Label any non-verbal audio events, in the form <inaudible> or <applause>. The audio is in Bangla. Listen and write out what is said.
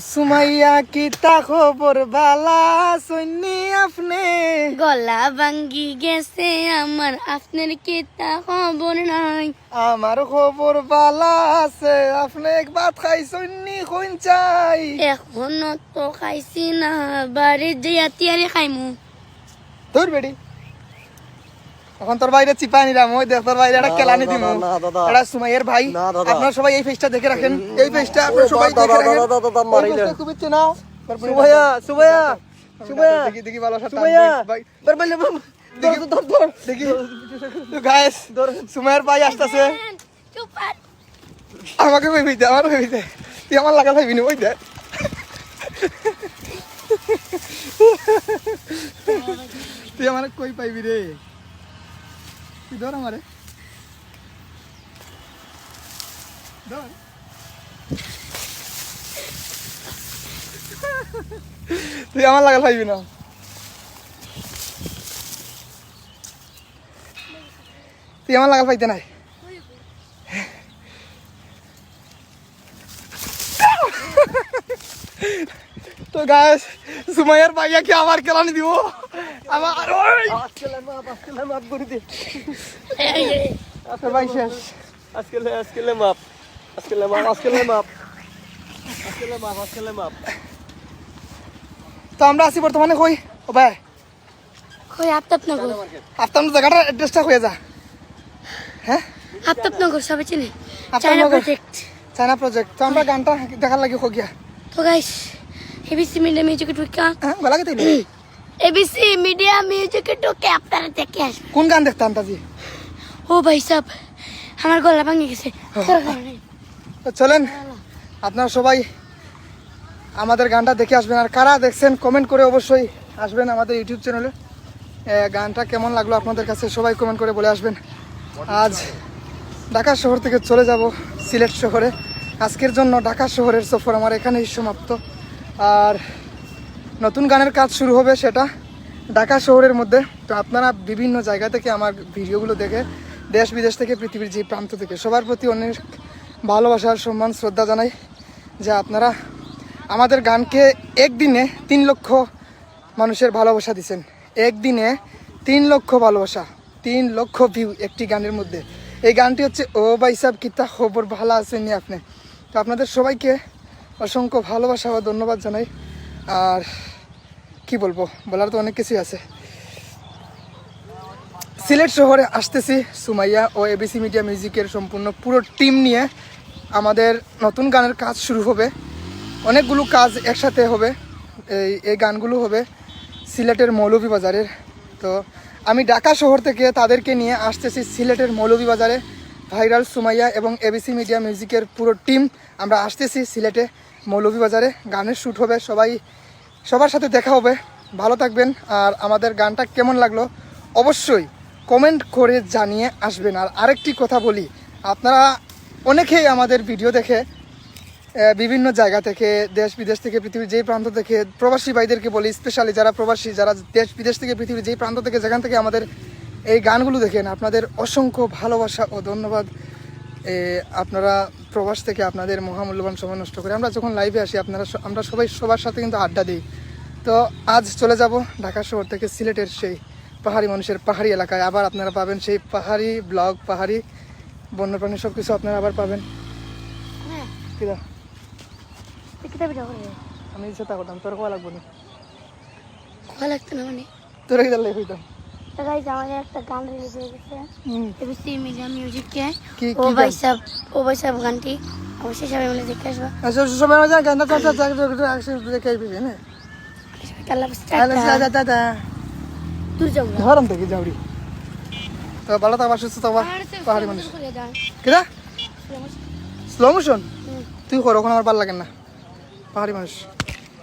সুমাইয়া কি তা খবর বালা? সৈনি আপনি। গলা ভাঙ্গি গেছে আমার আপনার কি তা খবর নাই? আমার খবর বালা আছে আপনি এক ভাত খাই সৈনি কইন চাই। এখনও তো খাইছি না বাড়ি দিয়া তিয়ারে খাইমু। ধর বেডি এখন তোর বাইরে চিপা নিলাম ওই দেখ তোর বাইরে একটা কেলানি দিব। এটা সুমাইয়ের ভাই। আপনারা সবাই এই ফেসটা দেখে রাখেন। এই ফেসটা আপনারা সবাই দেখে রাখেন। খুবই তারপরে সুমাইয়া সুমাইয়া সুমাইয়া। দেখি দেখি ভালো সাথে সুমাইয়া। ভাই বের বের বের দেখি ধর দেখি। তো গাইস সুমাইয়ের ভাই আসতেছে। আমাকে কই দে আমার কই তুই আমার লাগা থাকবি না ওই দে তুই আমার কই পাইবি রে? তুই ধর আমারে ধর তুই আমার লাগা পাইবি না তুই আমার লাগা পাইতে নাই তো গাছ সুমাইয়ার ভাইয়াকে আবার কেলানি দিব আমার ওই! আজকে মাপ করে দে। তোর ভাই শেষ। আজকে আজকে মাপ আজকে মাপ আজকে মাপ আজকে মাপ আজকে মাপ তো আমরা আছি বর্তমানে কই? ও ভাই। কই আফতাব নগর আপনার জায়গাটা অ্যাড্রেসটা হয়ে যা। হ্যাঁ? আফতাব নগর সবাই চিনে? চায়না প্রজেক্ট চায়না প্রজেক্ট তো আমরা গানটা দেখার লাগে খোগিয়া তো গাইস এবিসি মিডিয়া মিউজিক টুকা হ্যাঁ ভালো লাগে তাইলে <clears throat> এবিসি মিডিয়া মিউজিক আপনারা দেখে আসবেন। কোন গান দেখতাম তাজি ও ভাই সাব আমার গলা ভাঙে গেছে। চলেন। আপনারা সবাই আমাদের গানটা দেখে আসবেন। আর কারা দেখছেন কমেন্ট করে অবশ্যই আসবেন আমাদের ইউটিউব চ্যানেলে গানটা কেমন লাগল আপনাদের কাছে সবাই কমেন্ট করে বলে আসবেন। আজ ঢাকা শহর থেকে চলে যাব সিলেট শহরে। আজকের জন্য ঢাকা শহরের সফর আমার এখানেই সমাপ্ত। আর নতুন গানের কাজ শুরু হবে সেটা ঢাকা শহরের মধ্যে। তো আপনারা বিভিন্ন জায়গা থেকে আমার ভিডিওগুলো দেখে দেশ বিদেশ থেকে, পৃথিবীর যে প্রান্ত থেকে, সবার প্রতি অনেক ভালোবাসার সম্মান, শ্রদ্ধা জানাই যে আপনারা আমাদের গানকে একদিনে তিন লক্ষ মানুষের ভালোবাসা দিচ্ছেন একদিনে তিন লক্ষ ভালোবাসা, তিন লক্ষ ভিউ একটি গানের মধ্যে। এই গানটি হচ্ছে ও ভাই সাহেব কিতা খবর ভালো আছেননি আপনি? তো আপনাদের সবাইকে অসংখ্য ভালোবাসা ও ধন্যবাদ জানাই। আর কি বলব, বলার তো অনেক কিছুই আছে। সিলেট শহরে আসতেছি সুমাইয়া ও এবিসি মিডিয়া মিউজিকের সম্পূর্ণ পুরো টিম নিয়ে। আমাদের নতুন গানের কাজ শুরু হবে। অনেকগুলো কাজ একসাথে হবে। এই এই গানগুলো হবে সিলেটের মৌলভীবাজারের। তো আমি ঢাকা শহর থেকে তাদেরকে নিয়ে আসতেছি সিলেটের মৌলভীবাজারে। ভাইরাল সুমাইয়া এবং এবিসি মিডিয়া মিউজিকের পুরো টিম আমরা আসতেছি সিলেটে। মৌলভীবাজারে গানের শ্যুট হবে, সবাই সবার সাথে দেখা হবে। ভালো থাকবেন আর আমাদের গানটা কেমন লাগল অবশ্যই কমেন্ট করে জানিয়ে আসবেন। আর আরেকটি কথা বলি, আপনারা অনেকেই আমাদের ভিডিও দেখে বিভিন্ন জায়গা থেকে, দেশ বিদেশ থেকে, পৃথিবীর যেই প্রান্ত থেকে প্রবাসী ভাইদেরকে বলি স্পেশালি যারা প্রবাসী, যারা দেশ বিদেশ থেকে, পৃথিবীর যেই প্রান্ত থেকে, যেখান থেকে আমাদের এই গানগুলো দেখেন, আপনাদের অসংখ্য ভালোবাসা ও ধন্যবাদ। আপনারা প্রবাস থেকে আপনাদের মহামূল্যবান সময় নষ্ট করে আমরা যখন লাইভে আসি আপনারা আমরা সবাই সবার সাথে কিন্তু আড্ডা দিই। তো আজ চলে যাব ঢাকা শহর থেকে সিলেটের সেই পাহাড়ি মানুষের পাহাড়ি এলাকায়। আবার আপনারা পাবেন সেই পাহাড়ি ব্লগ পাহাড়ি বন্যপ্রাণী সব কিছু আপনারা আবার পাবেন। হ্যাঁ। আমি চেষ্টা করতাম তোর কোয়া লাগবো না? ভালো লাগতো না মানে? তোরা কি হইতাম। তো গাইস আমাদের একটা গান রিলিজ হয়ে গেছে। হুম, এবিসি মিডিয়া মিউজিককে কি ও ভাই ও গানটি। অবশ্যই সবাই মিলে দেখে আসবা। আচ্ছা সবাই দেখে না। দূর ধরম যাওরি তো ভালো থাকবা সুস্থ থাকবা পাহাড়ি মানুষ। কিরা স্লো মোশন তুই করো ওখানে আমার ভালো লাগে না। পাহাড়ি মানুষ।